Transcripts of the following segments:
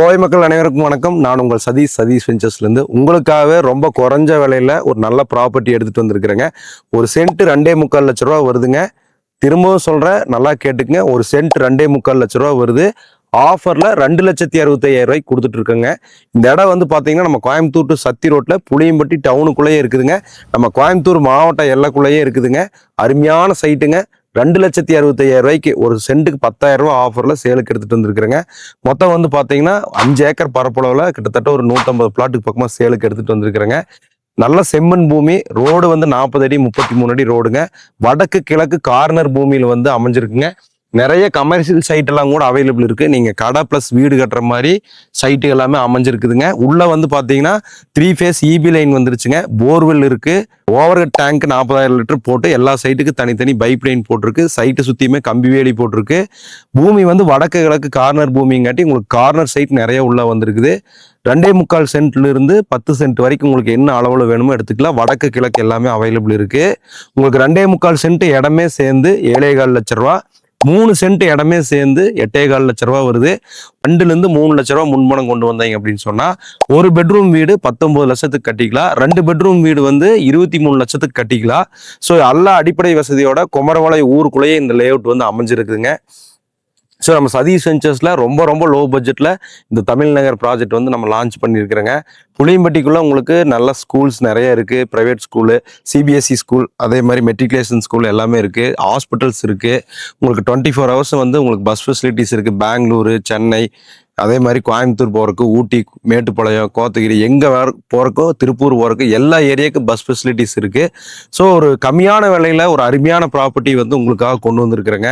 கோவை மக்கள் அனைவருக்கும் வணக்கம். நான் உங்கள் சதீஷ். சதீஷ் வெஞ்சர்ஸ்லேருந்து உங்களுக்காகவே ரொம்ப குறைஞ்ச விலையில் ஒரு நல்ல ப்ராப்பர்ட்டி எடுத்துகிட்டு வந்திருக்கிறேங்க. ஒரு சென்ட் ரெண்டே முக்கால் லட்ச ரூபா வருதுங்க. திரும்பவும் சொல்கிறேன் நல்லா கேட்டுக்குங்க. ஒரு சென்ட் ரெண்டே முக்கால் லட்ச ரூபா வருது. ஆஃபரில் ரெண்டு லட்சத்தி அறுபத்தையாயிரம் ரூபாய்க்கு இந்த இடம் வந்து பார்த்தீங்கன்னா நம்ம கோயம்புத்தூர் டு சத்தி ரோட்டில் புளியம்பட்டி டவுனுக்குள்ளேயே இருக்குதுங்க. நம்ம கோயம்புத்தூர் மாவட்ட எல்லைக்குள்ளேயே இருக்குதுங்க. அருமையான சைட்டுங்க ரெண்டு லட்சத்தி அறுபத்தையாயிரம் ரூபாய்க்கு ஒரு சென்ட்டுக்கு பத்தாயிரம் ரூபா ஆஃபரில் சேலுக்கு எடுத்துகிட்டு வந்திருக்கிறேங்க. மொத்தம் வந்து பார்த்தீங்கன்னா அஞ்சு ஏக்கர் பரப்பளவில் கிட்டத்தட்ட ஒரு நூற்றம்பது பிளாட்டுக்கு பக்கமாக சேலுக்கு எடுத்துட்டு வந்திருக்கிறேங்க. நல்ல செம்மண் பூமி ரோடு வந்து நாற்பது அடி முப்பத்தி மூணு அடி ரோடுங்க வடக்கு கிழக்கு கார்னர் பூமியில் வந்து அமைஞ்சிருக்குங்க. நிறைய கமர்ஷியல் சைட் எல்லாம் கூட அவைலபிள் இருக்கு. நீங்க கடை பிளஸ் வீடு கட்டுற மாதிரி சைட்டு எல்லாமே அமைஞ்சிருக்குதுங்க. உள்ள வந்து பாத்தீங்கன்னா த்ரீ ஃபேஸ் இபி லைன் வந்துருச்சுங்க. போர்வெல் இருக்கு. ஓவர் டேங்க் நாற்பதாயிரம் லிட்டர் போட்டு எல்லா சைட்டுக்கு தனித்தனி பைப் லைன் போட்டிருக்கு. சைட்டு சுத்தியுமே கம்பி வேலி போட்டிருக்கு. பூமி வந்து வடக்கு கிழக்கு கார்னர் பூமிங்காட்டி உங்களுக்கு கார்னர் சைட் நிறைய உள்ள வந்திருக்குது. ரெண்டே முக்கால் சென்ட்ல இருந்து பத்து சென்ட் வரைக்கும் உங்களுக்கு என்ன அளவுல வேணுமோ எடுத்துக்கலாம். வடக்கு கிழக்கு எல்லாமே அவைலபிள் இருக்கு. உங்களுக்கு ரெண்டே முக்கால் சென்ட் இடமே சேர்ந்து ஏழே கால் லட்ச ரூபா மூணு சென்ட் இடமே சேர்ந்து எட்டே கால் லட்ச ரூபா வருது. ரெண்டுலேருந்து மூணு லட்ச ரூபா முன்பணம் கொண்டு வந்தாங்க அப்படின்னு சொன்னால் ஒரு பெட்ரூம் வீடு பத்தொம்பது லட்சத்துக்கு கட்டிக்கலாம். ரெண்டு பெட்ரூம் வீடு வந்து இருபத்தி மூணு லட்சத்துக்கு கட்டிக்கலாம். ஸோ எல்லா அடிப்படை வசதியோட குமரவளை ஊருக்குள்ளேயே இந்த லேஅவுட் வந்து அமைஞ்சிருக்குதுங்க. ஸோ நம்ம சதீஷ் வெஞ்சர்ஸில் ரொம்ப ரொம்ப லோ பட்ஜெட்டில் இந்த தமிழ்நகர் ப்ராஜெக்ட் வந்து நம்ம லான்ச் பண்ணியிருக்கிறோங்க. புளியம்பட்டிக்குள்ளே உங்களுக்கு நல்ல ஸ்கூல்ஸ் நிறைய இருக்குது ப்ரைவேட் ஸ்கூலு சிபிஎஸ்சி ஸ்கூல் அதே மாதிரி மெட்ரிகுலேஷன் ஸ்கூல் எல்லாமே இருக்குது ஹாஸ்பிட்டல்ஸ் இருக்குது உங்களுக்கு டுவெண்ட்டி ஃபோர் ஹவர்ஸ் வந்து உங்களுக்கு பஸ் ஃபெசிலிட்டிஸ் இருக்குது பெங்களூரு சென்னை அதே மாதிரி கோயம்புத்தூர் போகிறக்கு ஊட்டி மேட்டுப்பாளையம் கோத்தகிரி எங்கே வர போகிறக்கோ திருப்பூர் போகிறக்கு எல்லா ஏரியாவுக்கும் பஸ் ஃபெசிலிட்டிஸ் இருக்குது ஸோ ஒரு கம்மியான விலையில் ஒரு அருமையான ப்ராப்பர்ட்டி வந்து உங்களுக்காக கொண்டு வந்திருக்கிறேங்க.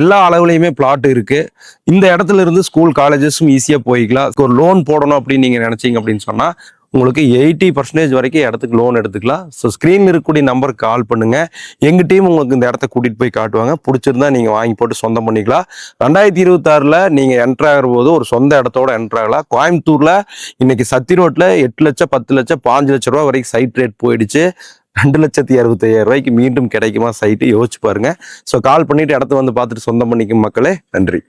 எல்லா அளவுலையுமே பிளாட் இருக்குது இந்த இடத்துல இருந்து ஸ்கூல் காலேஜஸும் ஈஸியாக போய்க்கலாம். ஒரு லோன் போடணும் அப்படின்னு நீங்கள் நினச்சிங்க அப்படின்னு சொன்னால் உங்களுக்கு எயிட்டி பர்சன்டேஜ் வரைக்கும் இடத்துக்கு லோன் எடுத்துக்கலாம். ஸோ ஸ்க்ரீன் இருக்கக்கூடிய நம்பருக்கு கால் பண்ணுங்கள் எங்கள் டீம் உங்களுக்கு இந்த இடத்த கூட்டிகிட்டு போய் காட்டுவாங்க. பிடிச்சிருந்தா நீங்கள் வாங்கி போட்டு சொந்தம் பண்ணிக்கலாம். ரெண்டாயிரத்தி இருபத்தாறுல நீங்கள் என்ட்ரு ஆகிற போது ஒரு சொந்த இடத்தோட என்ட்ராகலாம் கோயம்புத்தூரில் இன்றைக்கி இன்னைக்கு சத்தி ரோட்டில் எட்டு லட்சம் பத்து லட்சம் பாஞ்சு லட்ச ரூபா வரைக்கும் சைட் ரேட் போயிடுச்சு. ரெண்டு லட்சத்தி அறுபத்தையாயிரம் ரூபாய்க்கு மீண்டும் கிடைக்குமா சைட்டு யோசிச்சு பாருங்க. ஸோ கால் பண்ணிவிட்டு இடத்த வந்து பார்த்துட்டு சொந்தம் பண்ணிக்கும் மக்களே நன்றி.